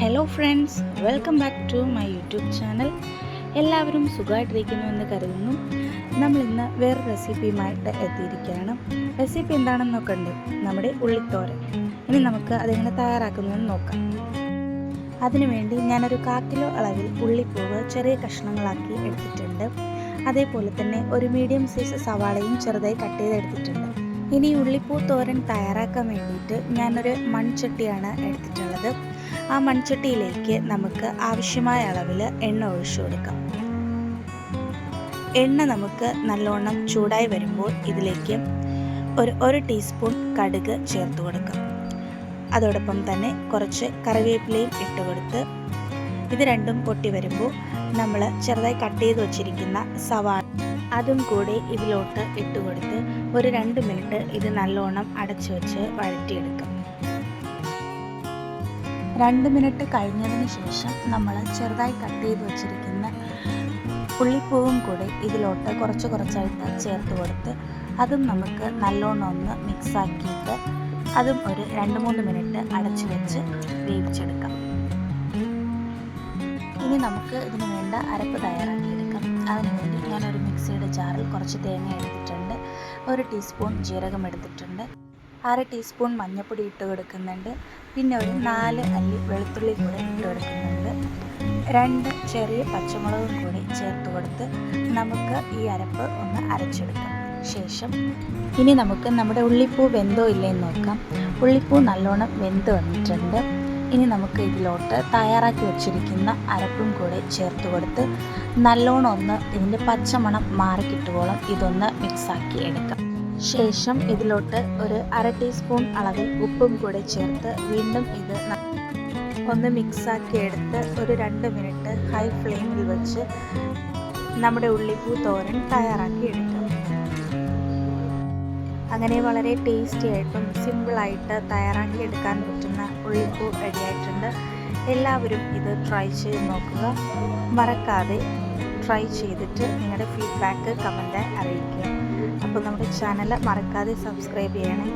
Hello friends welcome back to my YouTube channel എല്ലാവരും സുഖമായിട്ടിരിക്കുന്നുവെന്ന് കരുതുന്നു. നമ്മൾ ഇന്ന് വേറെ റെസിപ്പിയുമായിട്ട് എത്തിയിരിക്കുകയാണ്. റെസിപ്പി എന്താണെന്ന് നോക്കണ്ടേ? നമ്മുടെ ഉള്ളിത്തോരൻ. ഇനി നമുക്ക് അതെങ്ങനെ തയ്യാറാക്കുന്നതെന്ന് നോക്കാം. അതിനുവേണ്ടി ഞാനൊരു കാക്കിലോ കിലോ അളവിൽ ഉള്ളിപ്പൂവ് ചെറിയ കഷ്ണങ്ങളാക്കി എടുത്തിട്ടുണ്ട്. അതേപോലെ തന്നെ ഒരു മീഡിയം സൈസ് സവാളയും ചെറുതായി കട്ട് ചെയ്തെടുത്തിട്ടുണ്ട്. ഇനി ഉള്ളിപ്പൂ തോരൻ തയ്യാറാക്കാൻ വേണ്ടിയിട്ട് ഞാനൊരു മൺചട്ടിയാണ് എടുത്തിട്ടുള്ളത്. ആ മൺചട്ടിയിലേക്ക് നമുക്ക് ആവശ്യമായ അളവിൽ എണ്ണ ഒഴിച്ചു കൊടുക്കാം. എണ്ണ നമുക്ക് നല്ലോണം ചൂടായി വരുമ്പോൾ ഇതിലേക്ക് ഒരു ഒരു ടീസ്പൂൺ കടുക് ചേർത്ത് കൊടുക്കാം. അതോടൊപ്പം തന്നെ കുറച്ച് കറിവേപ്പിലയും ഇട്ട് കൊടുത്ത് ഇത് രണ്ടും പൊട്ടി വരുമ്പോൾ നമ്മൾ ചെറുതായി കട്ട് ചെയ്ത് വച്ചിരിക്കുന്ന സവാള അതും കൂടി ഇതിലോട്ട് ഇട്ട് കൊടുത്ത് ഒരു രണ്ട് മിനിറ്റ് ഇത് നല്ലോണം അടച്ചു വെച്ച് വഴറ്റിയെടുക്കും. രണ്ട് മിനിറ്റ് കഴിഞ്ഞതിന് ശേഷം നമ്മൾ ചെറുതായി കട്ട് ചെയ്ത് വച്ചിരിക്കുന്ന പുള്ളിപ്പൂവും കൂടി ഇതിലോട്ട് കുറച്ച് കുറച്ചായിട്ട് ചേർത്ത് കൊടുത്ത് അതും നമുക്ക് നല്ലോണം ഒന്ന് മിക്സാക്കിയിട്ട് അതും ഒരു രണ്ട് മൂന്ന് മിനിറ്റ് അടച്ചു വെച്ച് വേവിച്ചെടുക്കാം. ഇനി നമുക്ക് ഇതിന് വേണ്ട അരപ്പ് തയ്യാറാക്കിയെടുക്കാം അതിനുവേണ്ടി ഞാനൊരു മിക്സിയുടെ ജാറിൽ കുറച്ച് തേങ്ങ എടുത്തിട്ടുണ്ട്. ഒരു ടീസ്പൂൺ ജീരകം എടുത്തിട്ടുണ്ട്. അര ടീസ്പൂൺ മഞ്ഞൾപ്പൊടി ഇട്ട് കൊടുക്കുന്നുണ്ട്. പിന്നെ ഒരു നാല് അല്ലി വെളുത്തുള്ളി കൂടെ ഇട്ട് കൊടുക്കുന്നുണ്ട്. രണ്ട് ചെറിയ പച്ചമുളകും കൂടി ചേർത്ത് കൊടുത്ത് നമുക്ക് ഈ അരപ്പ് ഒന്ന് അരച്ചെടുക്കാം. ശേഷം ഇനി നമുക്ക് നമ്മുടെ ഉള്ളിപ്പൂ വെന്തോ ഇല്ലേ എന്ന് നോക്കാം. ഉള്ളിപ്പൂ നല്ലോണം വെന്ത് വന്നിട്ടുണ്ട്. ഇനി നമുക്ക് ഇതിലോട്ട് തയ്യാറാക്കി വെച്ചിരിക്കുന്ന അരപ്പും കൂടെ ചേർത്ത് കൊടുത്ത് നല്ലോണം ഒന്ന് ഇതിന്റെ പച്ചമണം മാറി കിട്ടുവോളം ഇതൊന്ന് മിക്സാക്കി എടുക്കാം. ശേഷം ഇതിലോട്ട് ഒരു അര ടീസ്പൂൺ അളവിൽ ഉപ്പും കൂടെ ചേർത്ത് വീണ്ടും ഇത് ഒന്ന് മിക്സാക്കി എടുത്ത് ഒരു രണ്ട് മിനിറ്റ് ഹൈ ഫ്ലെയിമിൽ വെച്ച് നമ്മുടെ ഉള്ളിപ്പൂ തോരൻ തയ്യാറാക്കി എടുക്കാം. അങ്ങനെ വളരെ ടേസ്റ്റി ആയിട്ടും സിമ്പിളായിട്ട് തയ്യാറാക്കി എടുക്കാൻ പറ്റുന്ന ഉള്ളിപ്പൂ റെഡിയായിട്ടുണ്ട് എല്ലാവരും ഇത് ട്രൈ ചെയ്ത് നോക്കുക മറക്കാതെ ട്രൈ ചെയ്തിട്ട് നിങ്ങളുടെ ഫീഡ്ബാക്ക് കമന്റ് അറിയിക്കുക. അപ്പോൾ നമ്മുടെ ചാനൽ മറക്കാതെ സബ്സ്ക്രൈബ് ചെയ്യണേ.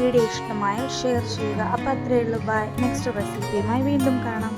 വീഡിയോ ഇഷ്ടമായ ഷെയർ ചെയ്യുക. അപ്പോൾ അത്രയേ ഉള്ളൂ. ബൈ നെക്സ്റ്റ് റെസിപ്പിയുമായി വീണ്ടും കാണാം.